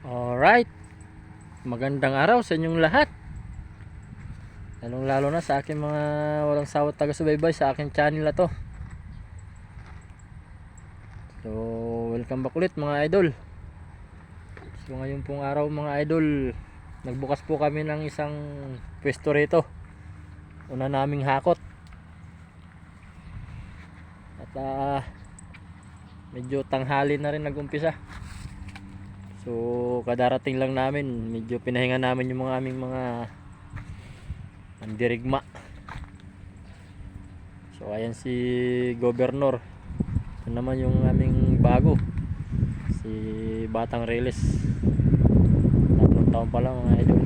Alright. Magandang araw sa inyong lahat. Lalong lalo na sa aking mga walang sawat taga-subaybay sa aking channel na to. So, welcome back ulit mga idol. So, ngayon pong araw mga idol, nagbukas po kami ng isang pwesto rito. Una naming hakot. At ah, medyo tanghali na rin nagumpisa. So, kadarating lang namin, medyo pinahinga namin yung mga aming mga mandirigma. So, ayan si Governor. Ito naman yung aming bago. Si Batang Reles. Tatlong taon pa lang mga idol.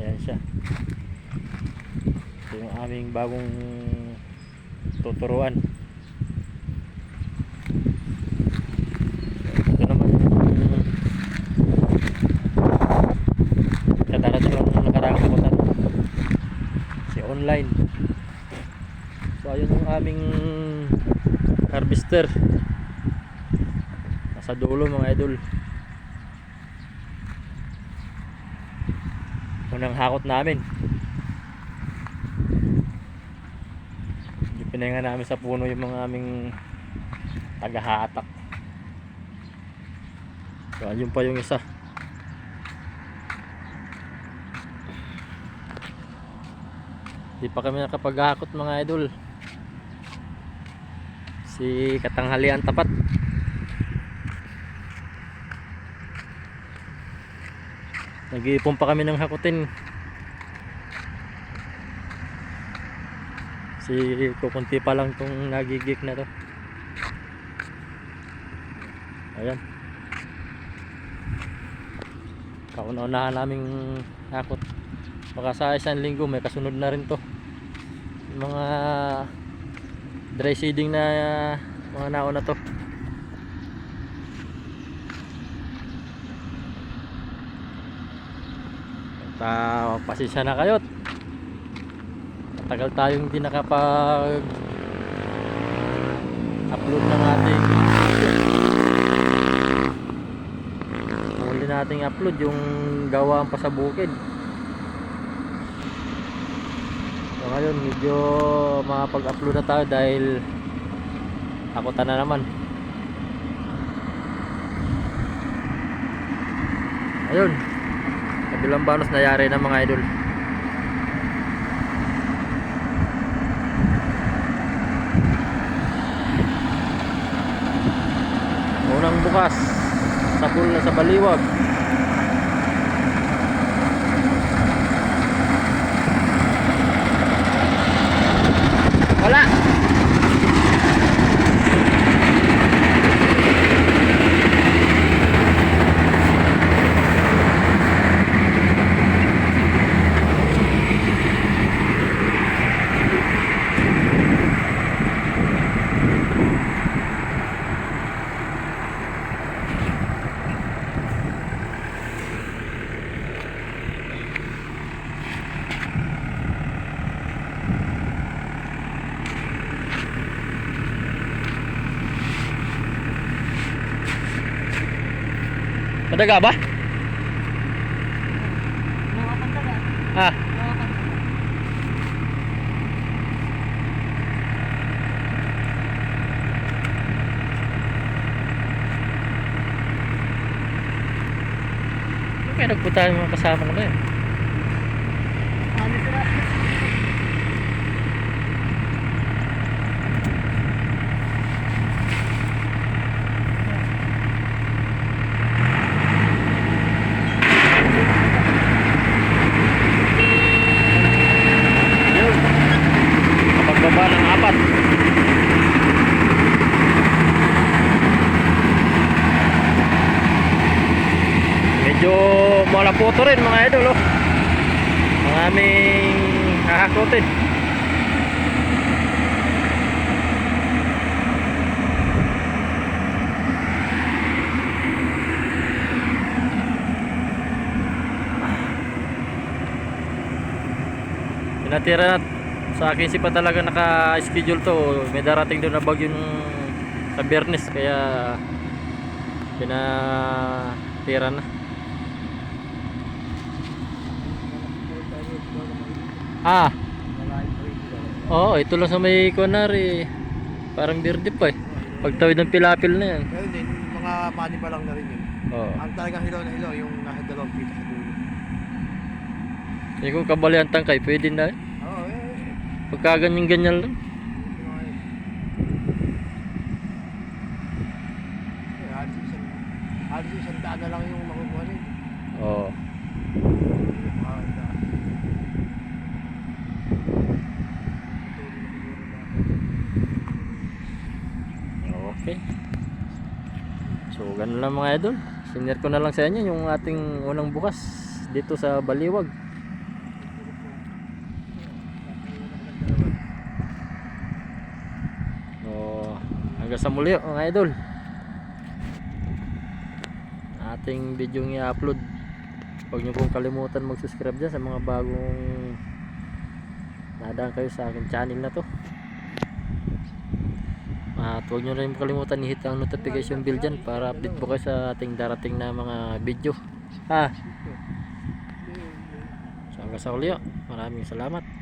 Ayan siya. Ito yung aming bagong tuturuan. Ito naman yung kadarating lang nung nakaraang kakutan. Si online. So ayun yung aming harvester. Nasa dulo mga idol. Unang hakot namin. Pinahinga namin sa puno yung mga aming tagahatak. So, ayun pa yung isa. Di pa kami nakapaghakot mga idol. Si katanghalian tapat. Nag-iipon pa kami ng hakutin. Si kukunti pa lang tong nagigik na to. Ayan. Kauna-unahan naming hakot. Baka sa isang linggo may kasunod na rin to. Mga dry seeding na mga nauna to. At uh, pasensya na kayo. Matagal tayong hindi nakapag upload ng ating huli nating upload yung gawaan pa sa so ngayon medyo makapag-upload na tayo dahil takutan na naman. Ayun. Kabilang banos nayari ng mga idol. Unang bukas sa pool na sa baliwag Madaga ba? Ha? Kaya nagpunta yung mga kasama ko na yun. Yun. Kapagbaba ng apat. Medyo malapoto rin mga idol oh. Ang aming hahakotin. Pinatira na sa akin si pa talaga naka-schedule to. May darating doon na bagyo sa Bernes kaya Pinatira na. Ah, oo, ito lang sa may kunari. Parang birdi pa eh. Pagtawid ng pilapil na yan. Pero din, mga mani pa lang na rin yun. Oo. Ang talagang hilaw na hilaw, yung nasa dalawang pita sa dulo. Eh kung kabali ang tangkay, pwede na. eh. Oo, eh, eh. Pagka ganyan-ganyan lang. Ito nga yun. Eh, halos isang, halos isang daan na lang yung makukuha rin. Oo. Ah, daan. Okay. Ganun lang mga idol. Sinare ko na lang sa inyo yung ating unang bukas dito sa Baliwag. So, hanggang sa muli mga idol. Ating video i-upload. Huwag niyo pong kalimutan mag-subscribe dyan sa mga bagong nadaan kayo sa aking channel na to. At huwag nyo rin kalimutan i-hit ang notification bell dyan para update po kayo sa ating darating na mga video. Ha? So hanggang sa uli, oh. maraming salamat.